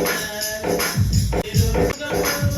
Thank you.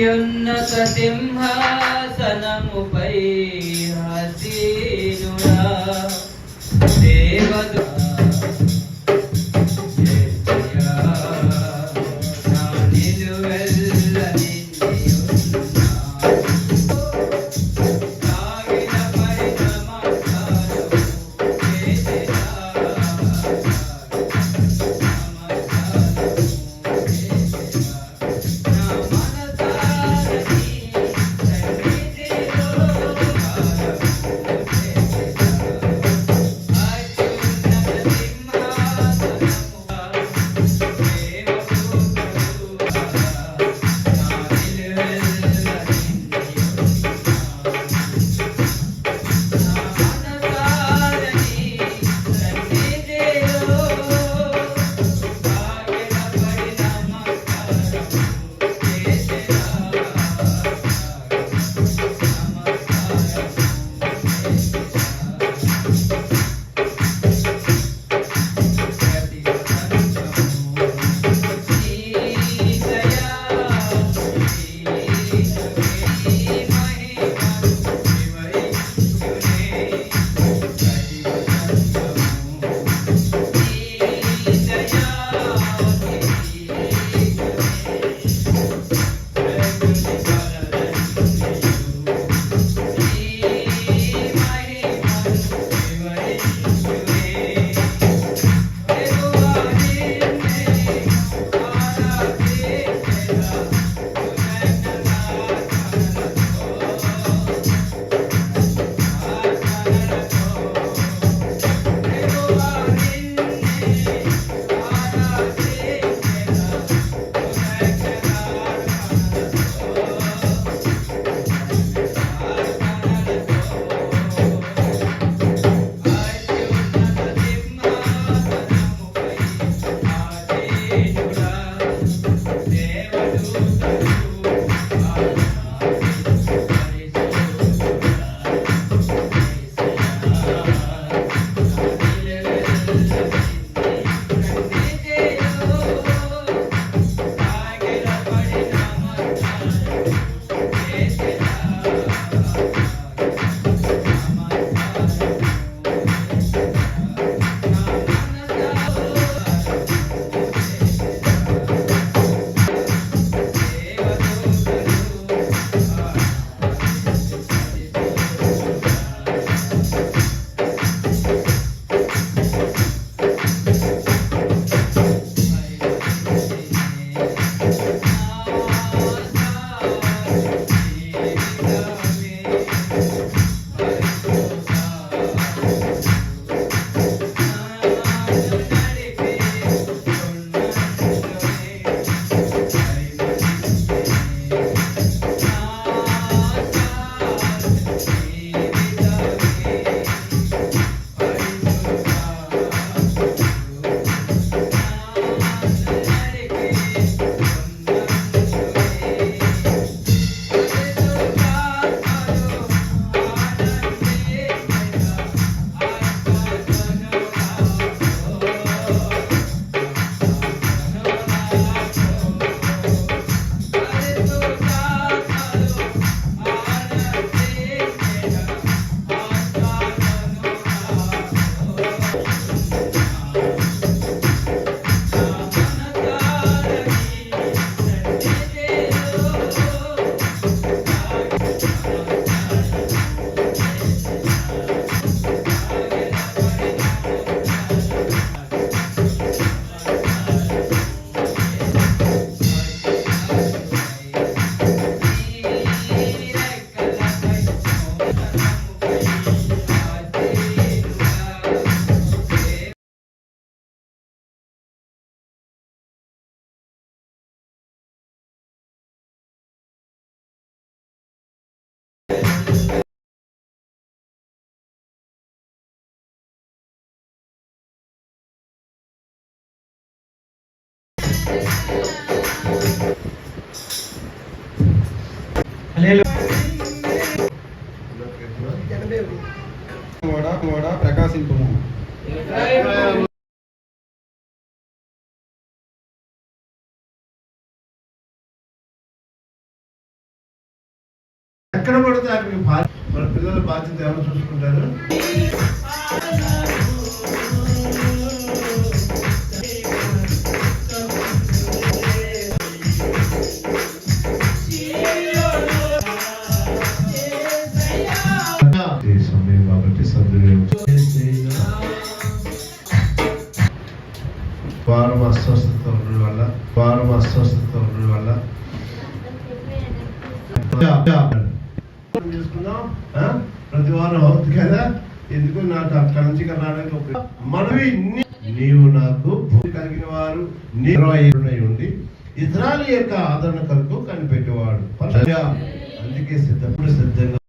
అత్యున్నత సింహాసనముపై ప్రకాశింపము ఎక్కడ పడితే అక్కడికి మన పిల్లల బాధ్యత ఎవరు చూసుకుంటారు? సద్వినియోగం వారం అస్వస్థత ఉండడం వల్ల వారం అస్వస్థత ఉండడం వల్ల. ప్రతి వారం అవుతుంది కదా? ఎందుకు నాకు అక్కడ నుంచి రావడానికి మనవి నీవు నాకు భూమి కలిగిన వారు ఉండి ఇతరాల యొక్క ఆదరణ కొరకు కనిపెట్టేవాడు. అందుకే సిద్ధం సిద్ధంగా